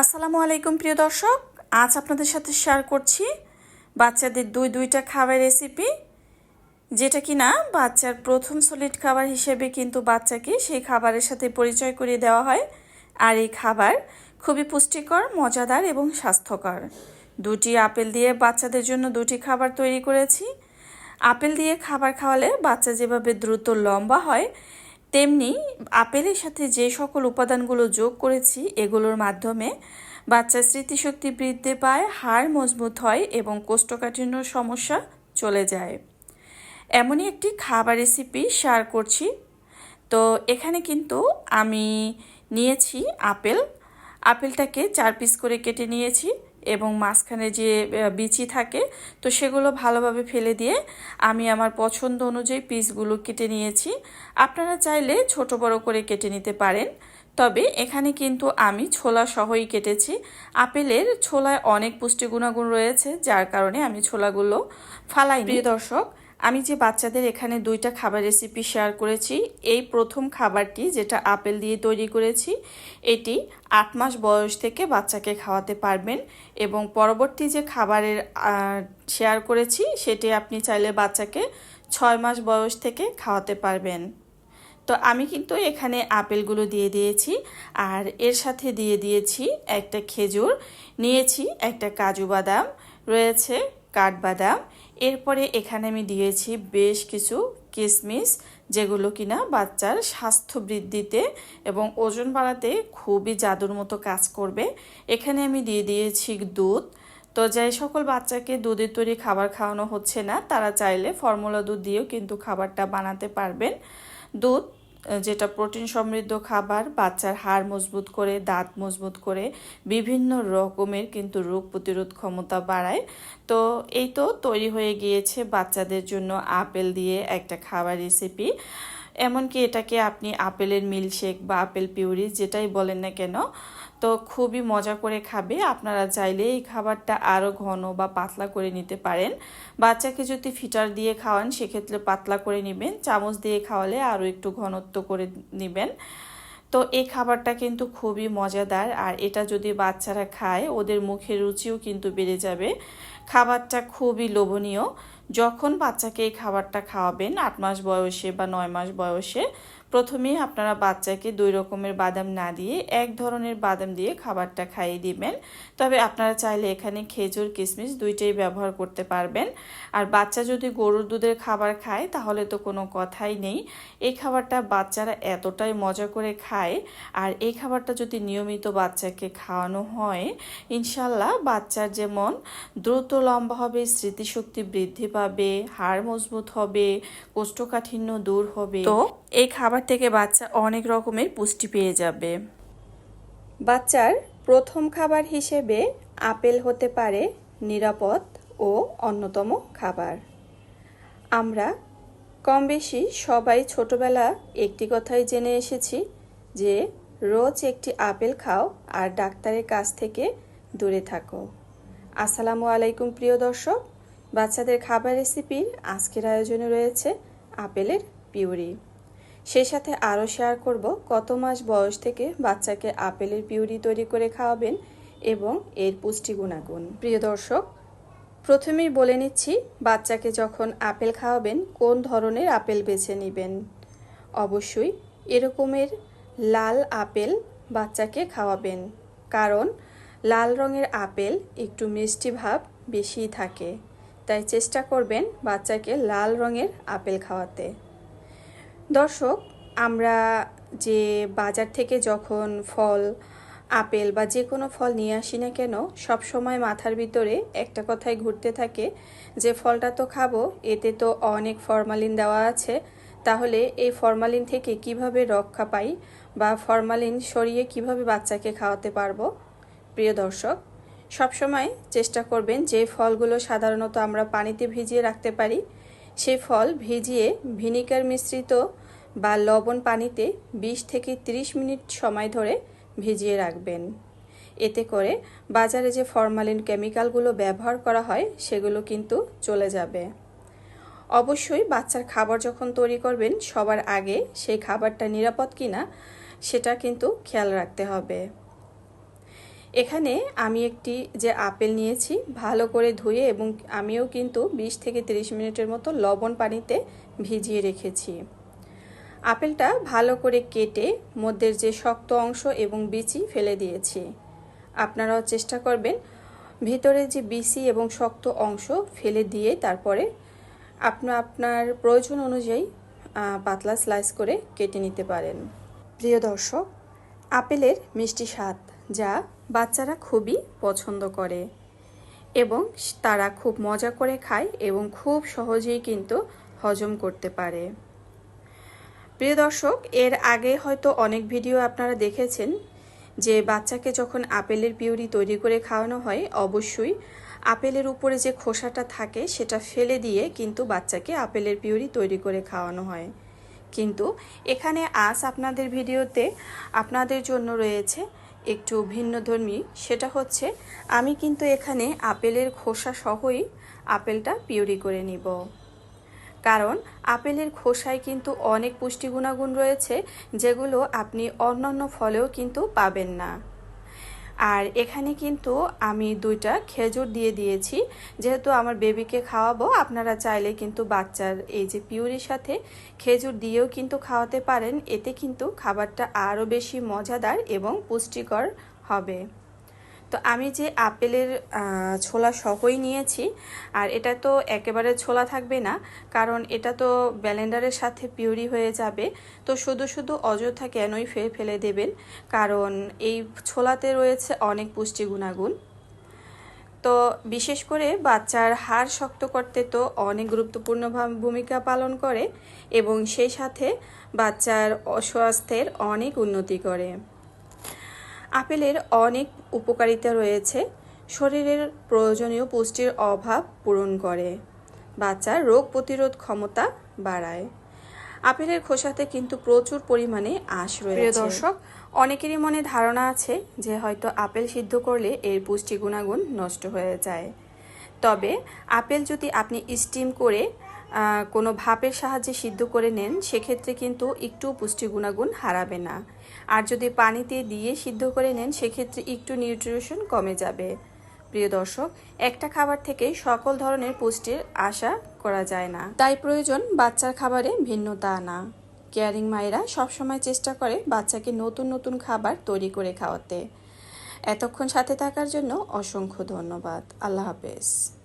আসসালামু আলাইকুম, প্রিয় দর্শক। আজ আপনাদের সাথে শেয়ার করছি বাচ্চাদের দুই দুইটা খাবার রেসিপি যেটা কি না বাচ্চার প্রথম সলিড খাবার হিসেবে কিন্তু বাচ্চাকে সেই খাবারের সাথে পরিচয় করিয়ে দেওয়া হয়। আর এই খাবার খুবই পুষ্টিকর, মজাদার এবং স্বাস্থ্যকর। দুটি আপেল দিয়ে বাচ্চাদের জন্য দুটি খাবার তৈরি করেছি। আপেল দিয়ে খাবার খাওয়ালে বাচ্চা যেভাবে দ্রুত লম্বা হয় তেমনি আপেলের সাথে যে সকল উপাদানগুলো যোগ করেছি, এগুলোর মাধ্যমে বাচ্চার স্মৃতিশক্তি বৃদ্ধি পায়, হাড় মজবুত হয় এবং কোষ্ঠকাঠিন্য সমস্যা চলে যায়। এমনই একটি খাবার রেসিপি শেয়ার করছি। তো এখানে কিন্তু আমি নিয়েছি আপেল। আপেলটাকে চার পিস করে কেটে নিয়েছি। এবং মাঝখানে যে বিচি থাকে, তো সেগুলো ভালোভাবে ফেলে দিয়ে আমি আমার পছন্দ অনুযায়ী পিসগুলো কেটে নিয়েছি। আপনারা চাইলে ছোট বড় করে কেটে নিতে পারেন, তবে এখানে কিন্তু আমি ছোলা সহই কেটেছি। আপেলের ছোলায় অনেক পুষ্টি গুণাগুণ রয়েছে, যার কারণে আমি ছোলাগুলো ফালাই প্রিয় দর্শক আমি যে বাচ্চাদের এখানে দুইটা খাবার রেসিপি শেয়ার করেছি, এই প্রথম খাবারটি যেটা আপেল দিয়ে তৈরি করেছি, এটি আট মাস বয়স থেকে বাচ্চাকে খাওয়াতে পারবেন এবং পরবর্তী যে খাবারের শেয়ার করেছি, সেটি আপনি চাইলে বাচ্চাকে ছয় মাস বয়স থেকে খাওয়াতে পারবেন। তো আমি কিন্তু এখানে আপেলগুলো দিয়ে দিয়েছি, আর এর সাথে দিয়ে দিয়েছি একটা খেজুর, নিয়েছি একটা কাজু বাদাম, রয়েছে কাঠবাদাম। এরপরে এখানে আমি দিয়েছি বেশ কিছু কিশমিশ যেগুলো কিনা বাচ্চার স্বাস্থ্য বৃদ্ধিতে এবং ওজন বাড়াতে খুবই জাদুর মতো কাজ করবে। এখানে আমি দিয়ে দিয়েছি দুধ। তো যাই সকল বাচ্চাকে দুধের তৈরি খাবার খাওয়ানো হচ্ছে না, তারা চাইলে ফর্মুলা দুধ দিয়েও কিন্তু খাবারটা বানাতে পারবেন। দুধ যেটা প্রোটিন সমৃদ্ধ খাবার, বাচ্চার হাড় মজবুত করে, দাঁত মজবুত করে, বিভিন্ন রকমের কিন্তু রোগ প্রতিরোধ ক্ষমতা বাড়ায়। তো এই তো তৈরি হয়ে গিয়েছে বাচ্চাদের জন্য আপেল দিয়ে একটা খাবার রেসিপি এমনকি এটাকে আপনি আপেলের মিল্কশেক বা আপেল পিউরি যেটাই বলেন না কেন তো খুবই মজা করে খাবে। আপনারা চাইলে এই খাবারটা আরও ঘন বা পাতলা করে নিতে পারেন। বাচ্চাকে যদি ফিটার দিয়ে খাওয়ান, সেক্ষেত্রে পাতলা করে নেবেন। চামচ দিয়ে খাওয়ালে আরও একটু ঘনত্ব করে নেবেন। তো এই খাবারটা কিন্তু খুবই মজাদার। আর এটা যদি বাচ্চারা খায়, ওদের মুখের রুচিও কিন্তু বেড়ে যাবে। খাবারটা খুবই লোভনীয়। যখন বাচ্চাকে এই খাবারটা খাওয়াবেন, আট মাস বয়সে বা নয় মাস বয়সে প্রথমেই আপনারা বাচ্চাকে দুই রকমের বাদাম না দিয়ে এক ধরনের বাদাম দিয়ে খাবারটা খাইয়ে দিবেন। তবে আপনারা চাইলে এখানে খেজুর কিশমিশ দুইটাই ব্যবহার করতে পারবেন। আর বাচ্চা যদি গরুর দুধের খাবার খায়, তাহলে তো কোনো কথাই নেই। এই খাবারটা বাচ্চারা এতটাই মজা করে খায়। আর এই খাবারটা যদি নিয়মিত বাচ্চাকে খাওয়ানো হয় ইনশাল্লাহ বাচ্চার যেমন দ্রুত লম্বা হবে, স্মৃতিশক্তি বৃদ্ধি পাবে, হাড় মজবুত হবে, কোষ্ঠকাঠিন্য দূর হবে। তো এই খাবার থেকে বাচ্চা অনেক রকমের পুষ্টি পেয়ে যাবে। বাচ্চার প্রথম খাবার হিসেবে আপেল হতে পারে, নিরাপদ ও অন্যতম খাবার। আমরা কম বেশি সবাই ছোটবেলা একটি কথাই জেনে এসেছি যে, রোজ একটি আপেল খাও আর ডাক্তারের কাছ থেকে দূরে থাকো। আসসালামু আলাইকুম প্রিয় দর্শক, বাচ্চাদের খাবার রেসিপির আজকের আয়োজনে রয়েছে আপেলের পিউরি। সেই সাথে আরও শেয়ার করব কত মাস বয়স থেকে বাচ্চাকে আপেলের পিউরি তৈরি করে খাওয়াবেন এবং এর পুষ্টি গুণাগুণ। প্রিয় দর্শক, প্রথমেই বলে নিচ্ছি, বাচ্চাকে যখন আপেল খাওয়াবেন, কোন ধরনের আপেল বেছে নেবেন? অবশ্যই এরকমের লাল আপেল বাচ্চাকে খাওয়াবেন, কারণ লাল রঙের আপেল একটু মিষ্টি ভাব বেশি থাকে। তাই চেষ্টা করবেন বাচ্চাকে লাল রঙের আপেল খাওয়াতে। দর্শক, আমরা যে বাজার থেকে যখন ফল, আপেল বা যে কোনো ফল নিয়ে আসি না কেন, সব সময় মাথার ভিতরে একটা কথাই ঘুরতে থাকে যে ফলটা তো খাব, এতে তো অনেক ফরমালিন দেওয়া আছে। তাহলে এই ফরমালিন থেকে কীভাবে রক্ষা পাই বা ফরমালিন সরিয়ে কীভাবে বাচ্চাকে খাওয়াতে পারব? প্রিয় দর্শক সবসময় চেষ্টা করবেন যে ফলগুলো সাধারণত আমরা পানিতে ভিজিয়ে রাখতে পারি। সেই ফল ভিজিয়ে ভিনিগার মিশ্রিত বা লবণ পানিতে ২০ থেকে ৩০ মিনিট সময় ধরে ভিজিয়ে রাখবেন। এতে করে বাজারে যে ফরমালিন কেমিক্যালগুলো ব্যবহার করা হয়, সেগুলো কিন্তু চলে যাবে। অবশ্যই বাচ্চার খাবার যখন তৈরি করবেন, সবার আগে সেই খাবারটা নিরাপদ কিনা, সেটা কিন্তু খেয়াল রাখতে হবে। এখানে আমি একটি যে আপেল নিয়েছি, ভালো করে ধুয়ে এবং আমিও কিন্তু বিশ থেকে তিরিশ মিনিটের মতো লবণ পানিতে ভিজিয়ে রেখেছি। আপেলটা ভালো করে কেটে মধ্যের যে শক্ত অংশ এবং বিচি ফেলে দিয়েছি। আপনারাও চেষ্টা করবেন ভিতরে যে বিচি এবং শক্ত অংশ ফেলে দিয়ে তারপরে আপনার আপনার প্রয়োজন অনুযায়ী পাতলা স্লাইস করে কেটে নিতে পারেন। প্রিয় দর্শক, আপেলের মিষ্টি স্বাদ যা বাচ্চারা খুবই পছন্দ করে এবং তারা খুব মজা করে খায় এবং খুব সহজেই কিন্তু হজম করতে পারে। প্রিয় দর্শক, এর আগে হয়তো অনেক ভিডিও আপনারা দেখেছেন যে বাচ্চাকে যখন আপেলের পিউরি তৈরি করে খাওয়ানো হয়, অবশ্যই আপেলের উপরে যে খোসাটা থাকে সেটা ফেলে দিয়ে কিন্তু বাচ্চাকে আপেলের পিউরি তৈরি করে খাওয়ানো হয়। কিন্তু এখানে আজ আপনাদের ভিডিওতে আপনাদের জন্য রয়েছে একটু ভিন্নধর্মী সেটা হচ্ছে আমি কিন্তু এখানে আপেলের খোসা সহই আপেলটা পিউরি করে নিব। কারণ আপেলের খোসায় কিন্তু অনেক পুষ্টি গুণাগুণ রয়েছে, যেগুলো আপনি অন্যান্য ফলেও কিন্তু পাবেন না। আর এখানে কিন্তু আমি দুইটা খেজুর দিয়ে দিয়েছি। যেহেতু আমার বেবিকে খাওয়াবো, আপনারা চাইলে কিন্তু বাচ্চার এই যে পিউরির সাথে খেজুর দিয়েও কিন্তু খাওয়াতে পারেন। এতে কিন্তু খাবারটা আরও বেশি মজাদার এবং পুষ্টিকর হবে। তো আমি যে আপেলের ছোলা সহই নিয়েছি, আর এটা তো একেবারে ছোলা থাকবে না, কারণ এটা তো ব্যালেন্ডারের সাথে পিউরি হয়ে যাবে। তো শুধু শুধু অযথা কেনই ফেলে ফেলে দেবেন, কারণ এই ছোলাতে রয়েছে অনেক পুষ্টি গুণাগুণ। তো বিশেষ করে বাচ্চার হাড় শক্ত করতে তো অনেক গুরুত্বপূর্ণ ভূমিকা পালন করে, এবং সেই সাথে বাচ্চার অস্বাস্থ্যের অনেক উন্নতি করে। আপেলের অনেক উপকারিতা রয়েছে। শরীরের প্রয়োজনীয় পুষ্টির অভাব পূরণ করে। বাচ্চার রোগ প্রতিরোধ ক্ষমতা বাড়ায়। আপেলের খোসাতে কিন্তু প্রচুর পরিমাণে আঁশ রয়েছে। দর্শক, অনেকেরই মনে ধারণা আছে যে হয়তো আপেল সিদ্ধ করলে এর পুষ্টি গুণাগুণ নষ্ট হয়ে যায়। তবে আপেল যদি আপনি স্টিম করে কোনো ভাপের সাহায্যে সিদ্ধ করে নেন, সেক্ষেত্রে কিন্তু একটু পুষ্টি গুণাগুণ হারাবে না। আর যদি পানিতে দিয়ে সিদ্ধ করে নেন, সেক্ষেত্রে একটু নিউট্রিশন কমে যাবে। প্রিয় দর্শক, একটা খাবার থেকে সকল ধরনের পুষ্টির আশা করা যায় না। তাই প্রয়োজন বাচ্চার খাবারে ভিন্নতা আনা কেয়ারিং মায়েরা সবসময় চেষ্টা করে বাচ্চাকে নতুন নতুন খাবার তৈরি করে খাওয়াতে। এতক্ষণ সাথে থাকার জন্য অসংখ্য ধন্যবাদ। আল্লাহ হাফেজ।